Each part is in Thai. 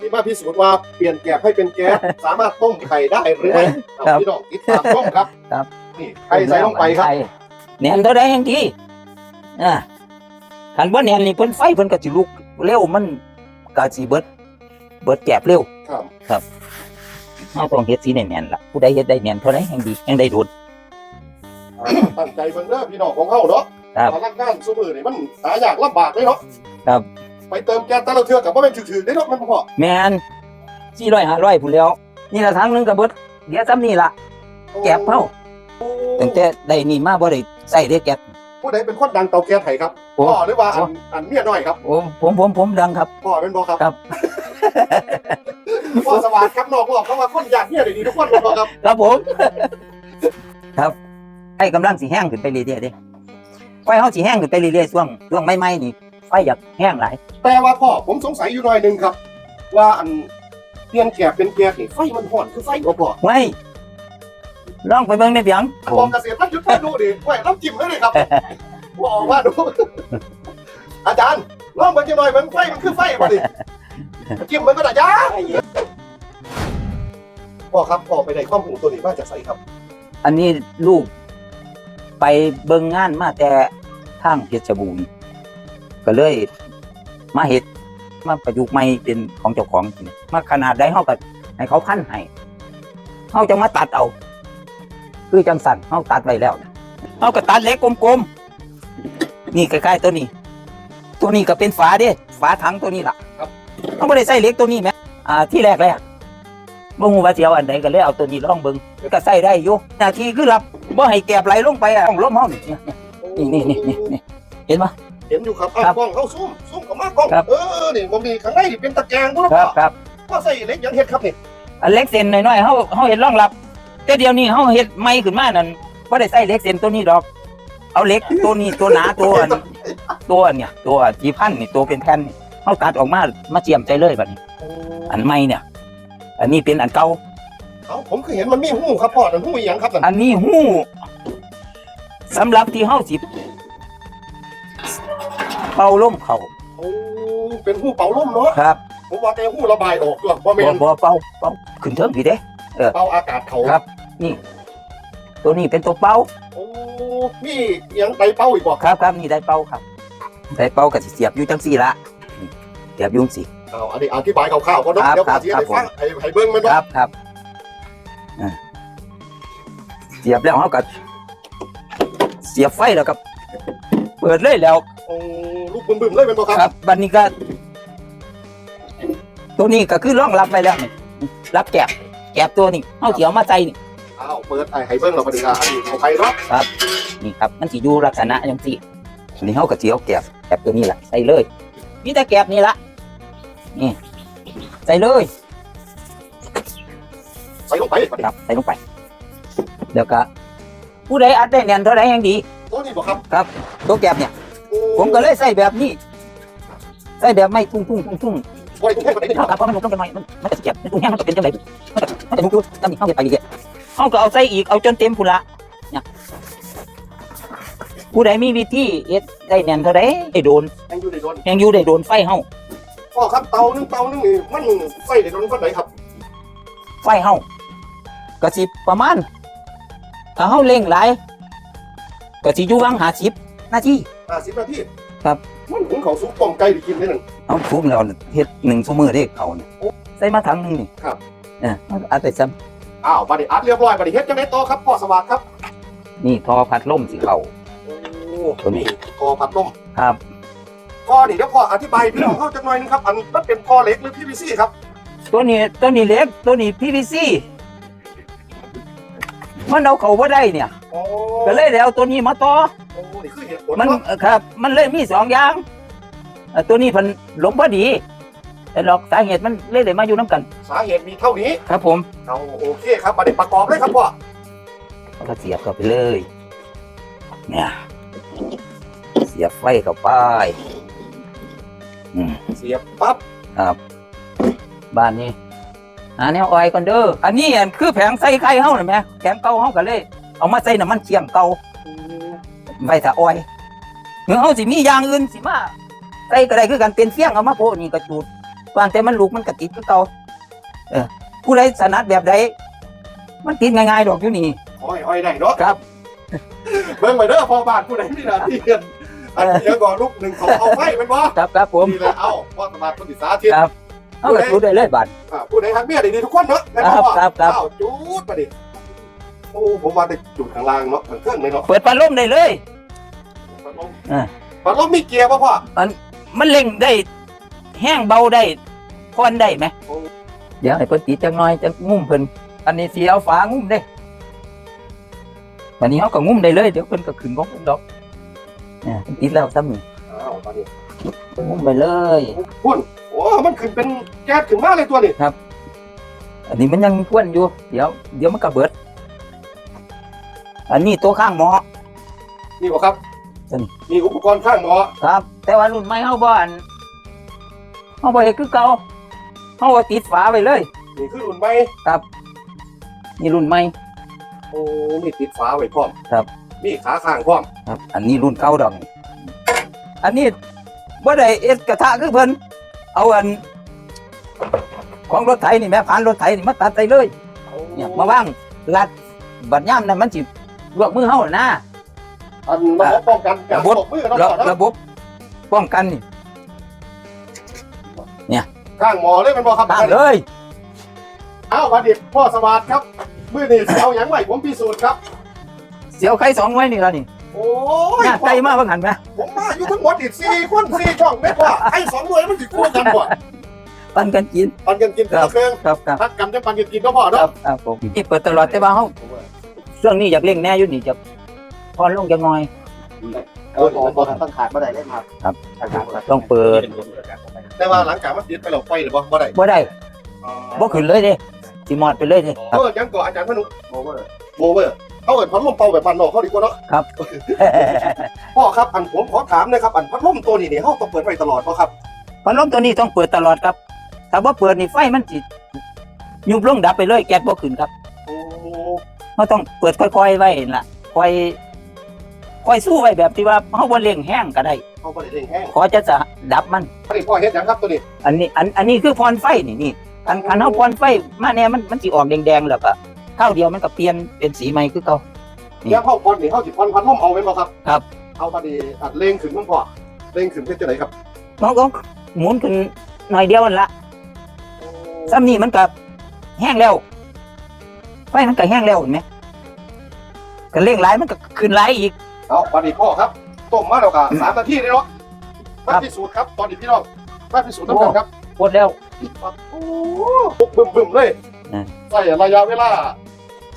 ที่มาพิสูจน์ว่าเปลี่ยนแกบให้เป็นแก๊สสามารถต้มไข่ได้หรือไม่เอาครับพี่น้องติดตามชมครับครับ นี่ไข่ใส่ลงไปครับแหนมเท่าใดแห่งดีอ่าคันบ่แหนมนี่เพิ่นไฟเพิ่นก็สิลุกเร็วมันก็สิเบิด เบิดแก็บเร็วครับเฮาต้องเฮ็ดสีแน่นๆล่ะผู้ใดเฮ็ดได้แน่นเท่าใดแห่งดีแห่งได้โดนอ่าตั้งใจเบิ่งเด้อพี่น้องของเฮาเนาะครับพลังงานซุมือนี่มันหายากลำบากเลยเนาะครับ ไปเติมแก๊สแต่ละเทื่อกับว่าเป็นถือๆได้เนาะมันบ่พอแม่น400 500พุ่นแล้ว นี่ละถังหนึงก็เบิดเดี๋ยวซ้ำนี่ล่ะแก็บเฮาตั้งแต่ได้นี่มาบ่ได้ใส่ได้แก็บผู้ใดเป็นคนดังเตาแก๊สไห้ครับโอ้พ่อหรือว่าอันอันเมียน้อยครับโอ้ผมผมผมดังครับ พ่อเป็นบ่ครับครับ พ่อสวัสดิ์ครับนอกบอกเขาว่าคนอยากเมียได้ดีทุกคนบ่ครับครับผม ครับไฟกำลังสิแห้งขึ้นไปเรื่อยๆเด้ไฟเฮาสิแห้งขึ้นไปเรื่อยๆช่วงช่วงใหม่ๆนี่ไฟอยากแห้งหลายแต่ว่าพ่อผมสงสัยอยู่หน่อยหนึงครับ ว่าอันเปลี่ยนแกบเป็นแก๊สนี่ไฟมันห่อนคือไฟบ่พอไว้ลองไปเบิ่งได้เพียงผบอกมเกษตรพัฒน์ยุทธมาดูดิไว้รับจิ้มให้เลยครับ บอกว่าดู อาจารย์ลองเบิ่งจังหน่อยเบิ่งไฟมันคือไฟบ่ดิจิ้มมันก็ได้ยาพ่อครับพ่อไปได้ข้อมูลตัวนี้มาจากไสครับ อันนี้ลูกไปเบิ่งงานมาแต่ทางเพชรบูรณ์ ก็เลยมาเฮ็ดมาประยุกต์ใหม่เป็นของเจ้าของนี่มาขนาดใดเฮาก็ให้เขาพันให้เฮาจะมาตัดเอา คือจังสั่นเฮาตัดไว้แล้วเฮาก็ตัดเหล็กกลมๆนี่คล้ายๆตัวนี้ ตัวนี้ก็เป็นฝาเด้ฝาถังตัวนี้ล่ะครับเฮาบ่ได้ใส่เหล็กตัวนี้แหมอ่าที่แรกแรกบ่ฮู้ว่าสิเอาอันใดก็เลยเอาตัวนี้ลองเบิ่งก็ใส่ได้อยู่หน้าที่คือรับบ่ให้แกบไหลลงไปอะต้องล้มเฮานี่นี่นี่นี่นี่เห็นปะ เห็นอยู่ครับอ้าวครับกล้องเข้าซูมซูมเข้ามากล้องครับ เออนี่มองดีข้างในนี่เป็นตะแกรงบ่คล่ะรับครับพ่อใส่เหล็กหยังเฮ็ดครับนี่อันเล็กเส้นน้อยๆเฮาเฮาเห็นรองรับ แต่เดี๋ยวนี้เฮาเฮ็ดใหม่ขึ้นมานั่นบ่ได้ใส่เหล็กเส้นตัวนี้ดอก เอาเหล็กตัวนี้ตัวหนาตัวอันตัวอันเนี่ย ตัวจีพันนี่ตัวเป็นแผ่นนี่เฮาตัดออกมามาเจียมใจเลยบัดนี้ อันใหม่เนี่ย อันนี้เป็นอันเก่า เอ้าผมคือเห็นมันมีหูครับพ่อนั่นหูอีหยังครับนั่นอันนี้หู้สำหรับที่เฮาสิ เป่าลมเขาโอ้เป็นหูเป่าลมเนาะครับผมว่าแต่หูระบายออกด้วยบ่บ่แม่นบ่เป่าเป่าขึ้นเทิงพี่เด้เป่าอากาศเขาครับ นี่ ตัวนี้เป็นตัวเป่าโอ้มีอีหยังไปเป่าอีกบ่ครับครับนี่ได้เป่าครับได้เป่าก็สิเสียบอยู่จังซี่ละนี่เสียบอยุ่จังซี่เอาอันนี้อธิบายคร่าวๆก่อนเนาะครับเดี๋ยวพ่อสิครับให้ฟังให้ให้เบิ่งมันคเนาะรับครับอ่าเสียบแล้วเฮาก็เสียบไฟแล้วก็เปิดเลยแล้ว โอ้ลูก บึ้มๆเลยเป็นบ่ครับครับบัดนี้ก็ ตัวนี้ก็คือรองรับไว้แล้วนี่รับแกบแกบตัวนี้เฮาสิเอามาใส่นี่อ้าวเปิดให้ให้เบิ่งเราพอดีอะอันนี้ของใครเนาะนี่ครับ มันสิอยู่ลักษณะจังซี่อันนี้เฮาก็สิเอาแกบแกบตัวนี้ล่ะใส่เลยมีแต่แกบนี่ละนี่ใส่เลยใส่ลงไปบัดนี้ครับใส่ลงไปเดี๋ยวก็ผู้ใดอัดได้แน่นเท่าใดยังดีตัวนี้บ่ครับ ตัวแกบเนี่ยโอ้ ผมก็เลยใส่แบบนี้ ใส่แบบไม่ทุ่งทุ่งทุ่งทุ่งบ่ได้ให้มันได้เท่ากับเพราะมันลงจังหน่อยมันมันจะเก็บมันทุ่งแห้งมันจะเป็นจังไรมันจะมันจะทุ่งทุ่งตั้งนี่เข้าไปเรื่อยๆเขาก็เอาใส่อีกเอาจนเต็มพุ่นละเนี่ยผู้ใดมีวิธีเอ็ดได้แน่นเท่าใดได้โดนยังอยู่ในโดนแหงอยู่ได้โดนไฟเฮาพ่อครับเตานึงเตานึงนี่มันใส่ในโดนคนไหนครับ ไฟเฮาก็สิประมาณถ้าเฮาเร่งหลายก็สิอยู่วังหาสิบนาที 50นาทีครับ มันหุงข้าวสุกต้มไก่ได้กินได้นั่น เอาทุบแล้วเฮ็ดหนึ่งชั่วโมงเด้เขาเนี่ยใส่มาถังหนึงนี่ครับ เออเอาไปซ้อ้าวบัดนี้อัดเรียบร้อยบัดนี้เฮ็ดจังได๋ต่อครับพ่อสวัสดิ์ครับำนี่ทอพัดลมสิเขาโอ้ตัวนี้นี่กอพัดลมครับพ่อนี่เดี๋ยวพ่ออธิบายพี่น้องเข้าจักหน่อยนึงครับ อันมันเป็นท่อเหล็กหรือ PVC ครับ ตัวนี้ตัวนี้เล็กตัวนี้ PVC มันเอาเขาบ่ได้เนี่ยโอ้ก็เลยได้เอาตัวนี้มาต่อ โอ้นี่คือเหตุผลมันเนาะเอ่อครับ มันเลยมีสองอย่างเอ่อตัวนี้เพันหลงพอดีแต่หรอกสาเหตุมันเลยได้มาอยู่น้ำกัน สาเหตุมีเท่านี้ครับผมเอาโอเคครับบัดนี้ประกอบเลยครับพ่อแล้วก็เสียบเข้าไปเลย เนี่ย เสียบไฟเข้าไปอืมเสียบปั๊บครับบ้านนี้หาแนวออยก่อนเด้อ อันนี้อันคือแผงใส่ไข่เฮาน่ะแหม่แผงเก่าเฮาก็เลย เอามาใส่น้ำมันเคี่ยงเก่า ไว้ถ้าออยเมื่อเฮาสิมีอย่างอื่นสิมาใส่ก็ได้คือกันเป็นเฟี้ยงเอามาโพะนี่ก็จูดวางแต่มันลูกมันก็ติดคือเก่าเออผู้ใดสนัดแบบใดมันติดง่ายๆดอกอยู่นี่ขอให้อ้อยได้เนาะครับเบิ่งไปเด้อพ่อบ้านผู้ใดมีหน้าที่เรียนอันเดียวก่อนลูกหนึ่งเขาเอาไฟเป็นบ่ครับครับผมนี่แหละเอาพ่อสมาธิศึกษาทิศครับเอากระสุนได้เลยบัดอ่าผู้ใดฮักเมียดีๆทุกคนเนาะแม่นครับพ่อครับครับอ้าวจูดมาดิโอ้ผมว่าได้จุดข้างล่างเนาะข้างเครื่องเลยเนาะเปิดพัดลมได้เลยปัดล มอ่า ปัดลมมีเกียร์ป่ะพ่อ มันเล่งได้ แห้งเบาได้พอนได้ไหมเดี๋ยวให้เพิ่นติดจังน้อยจังงุ้มเพิ่นอันนี้สีเอาฝางุ้มได้วันนี้เขาก็งุ้มได้เลยเดี๋ยวเพิ่นก็ขึ้นของเพิ่นดอกเนี่ยเพิ่นติดแล้วซ้ำนี่อ้าวตอนนี้งุ้มไปเลย พุ่นโอ้มันขึ้นเป็นแก๊สขึ้นมาเลยตัวนี้อันนี้มันยังมีควนอยู่ เดี๋ยว เดี๋ยวมันก็เบิด อันนี้ตัวข้างหมอนี่บ่ครับ ตัวนี้มีอุปกรณ์ข้างหมอครับ แต่ว่ารุ่นใหม่เฮาบ่อันเฮาบ่เฮ็ดคือเก่าเฮาเอาติดฝาไว้เลย นี่คือรุ่นใหม่นี่รุ่นใหม่ โอ้มีติดฝาไว้พร้อมครับ มีขาข้างพร้อมครับ อันนี้รุ่นเก่าดอกนี่อันนี้บ่ได้เอ็ดกระทะคือเพิ่นเอาอัน ของรถไถนี่แม่ผ่านรถไถนี่มาตัดใส่เลย เนี่ยมาว่างรัดบัดย่ามนั้นมันสิลวกมือเฮาน่ะนะ อันระบบป้องกันการระบบตกมือเนาะระพ่อเนาะระบบป้องกันนี่ข้างหมอเลยมันบ่ครับตามเลยอ้าววันนี้พ่อสวัสดิ์ครับมือนี่สิเอาหยังไว้ผมพิสูจน์ครับ เสียวไข่สองไว้นี่ละนี่โอ้ยหน้าใจมากว่าหันไหมผมมาอยู่ทั้งหมดอีกสี่คนสี่ช่องไม่พอไอ้สองหน่วยมันติดคู่กันบ่ปันกันกินปันกันกินคนละเครื่องครับครับพักกันจะปันกันกินก็พอครัเนาะบครับผมนี่เปิดตลอดแต่ว่าเฮาช่วงนี้อยากเล่งแน่อยู่นี่จะ พอนลงจังหน่อย เออผมบอกต้องขาดบ่ได้เลยครับครับ ขาดต้องเปิดแต่ว่าหลังจากมันติดไปแล้วไปหรือบ่บ่ได้บ่ได้บ่ขึ้นเลยเด้สิมอดไปเลยเด้คเอรับอยังก่ออาจารย์พนุโมเวอร์โมเวอร์เขาเอิดพัดลมเป่าแบบพันนอกเขาดีกว่าเนาะครับ พ่อครับอันผมขอถามนะครับอันพัดลมตัวนี้เนี่ยเขาต้องเปิดไว้ตลอดเพราะครับพัดลมตัวนี้ต้องเปิดตลอดครับ ถ้าบ่เปิดนี่ไฟมันสิยุบลงดับไปเลยแก๊สบ่ขึ้นครับโอ้ เราต้องเปิดค่อยๆไว้ล่ะค่อย ค่อยสู้ไว้แบบที่ว่าเฮาบ่เร่งแห้งก็ได้ เขาบ่ได้เร่งแห้งขอจะจะดับมัน อันนี้พ่อเฮ็ดหยังครับตัวนี้อันนี้อันอันนี้คือพรไฟนี่นี่คันคันเฮาพรไฟมาแน่มันมันสิออกแดงๆแล้วก็ข้าวเดียวมันก็เปลี่ยนเป็นสีใหม่คือเก่า นี่เดี๋ยวเขาพอนนี่เขาสิพอนพัดลมเอาไว้บ่ครับ ครับเอามาดีอัดเร่งขึ้นมั้งพ่อเร่งขึ้นเป็นจังไดครับมันก็หมุนขึ้นหน่อยเดียวนั่นละซ้ำนี่มันก็แห้งแล้วไฟมันก็แห้งแล้วเห็นไหมก็เร่งหลายมันก็ขึ้นหลายอีก เอาวันนี้พ่อครับต้มมาแล้วก็สามนาทีเลยเนาะมาครับพิสูจน์ครับตอนนี้พี่น้องมาพิสูจน์น้ำกันครับหมดแล้วโอ้บุกบึมบึมเลยอืมใส่ระยะเวลา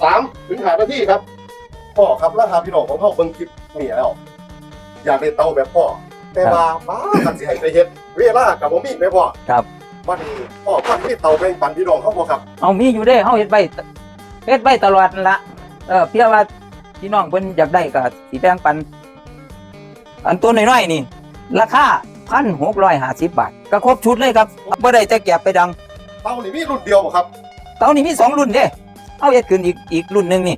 สามถึงห้านาทีครับพ่อครับราคาพี่น้องของพ่อเบิ่งคลิปนี่แล้วอยากได้เตาแบบพ่อแต่ว่าบ้ากันสิให้ไปเฮ็ดเวลากับบ่มีแม่พ่อครับวันนี้พ่อพันมีเตาแบ่งปันพี่น้องเขาบ่ครับเอามีอยู่เด้เฮาเฮ็ดไว้เฮ็ดไว้ตลอดนั่นละเออเพียงว่า พี่น้องเพิ่นอยากได้ก็สิแบ่งปัน อันตัวน้อยๆนี่ ราคา1,650บาท ก็ครบชุดเลยครับบ่ได้แต่แก็บไปดัง เตานี่มีรุ่นเดียวบ่ครับ เตานี่มีสองรุ่นเด้ เอาเฮ็ดขึ้นอีกอีกรุ่นหนึงนี่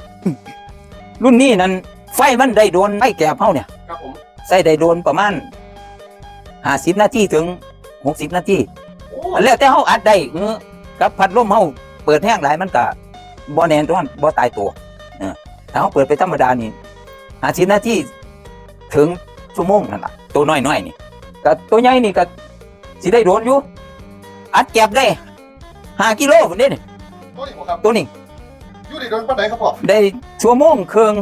รุ่นนี้นั่นไฟมันได้โดนไฟแก็บเฮาเนี่ยครับผมใส่ได้โดนประมาณ50นาทีถึง60นาทีโอ้แล้วแต่เฮาอัดได้เออกับพัดลมเฮาเปิดแห้งหลายมันก็บ่แน่นอนบ่ตายตัวเออ ถ้าเฮาเปิดไปธรรมดานี่50นาทีถึงชั่วโมงนั่นล่ะตัวน้อยๆนี่ก็ตัวใหญ่นี่ก็สิได้โดนอยู่ อัดแก็บได้5กิโลพุ่นเด้นี่ตัวนี้บ่ครับตัวนี้อยู่ในโดนปานใดครับพ่อได้ชั่วโมงครึ่ง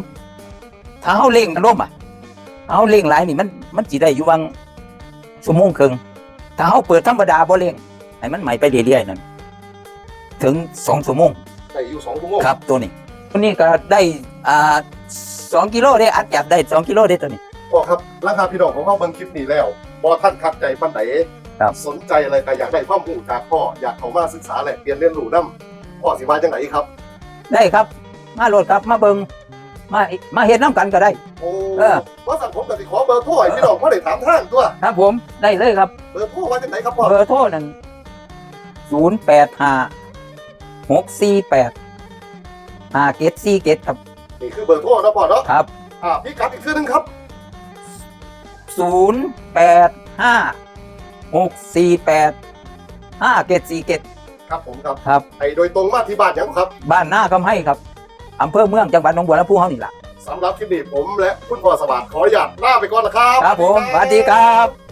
ถ้าเฮาเร่งพัดลมอะถ้าเฮาเร่งหลายนี่มันมันสิได้อยู่วังชั่วโมงครึ่งถ้าเฮาเปิดธรรมดาบ่เร่งให้มันไหม้ไปเรื่อยๆนั่นถึงสองชั่วโมงได้อยู่2ชั่วโมงครับตัวนี้ตัว นี้ก็ได้อ่าสองกิโลได้อัดจับได้สองกิโลได้ตัวนี้พ่อครับราคาพี่น้องของเขาเบิ่งคลิปนี้แล้วบ่ท่านคัดใจปานใดครับ สนใจอะไรก็อยากได้ความรู้จากพ่ออยากเข้ามาศึกษาแลกเปลี่ยนเรียนรู้นํพ่อสิว่าจังไดครับ ได้ครับ มาโหลดครับมาเบิงมามาเฮ็ดน้ำกันก็ได้ โอ้เออ ว่าสั่งผมก็สิขอเบอร์โทรให้พี่น้องพ่อได้ถามทางตัวครับผมได้เลยครับ เบอร์โทรว่าจังไดครับพ่อเบอร์โทรนั่นศูนย์แปดห้าหกสี่แปด ห้าเกตสี่เกตครับนี่คือเบอร์โทรนะพ่อเนาะครับอ่าพี่กัดอีกชื่อนึงครับศูนย์แปดห้าหกสี่แปดห้าเกตสี่เกตครับผมครับครับ ไอ้โดยตรงมาที่บ้านยังครับบ้านหน้าคำให้ครับอำเภอเมืองจังหวัดหนองบัวลำพูเฮานี่ล่ะสำหรับคลิปนี้ผมและคุณพ่อสวัสดิ์ขออนุญาตลาไปก่อนนะครับ ครับผมสวัสดีครับ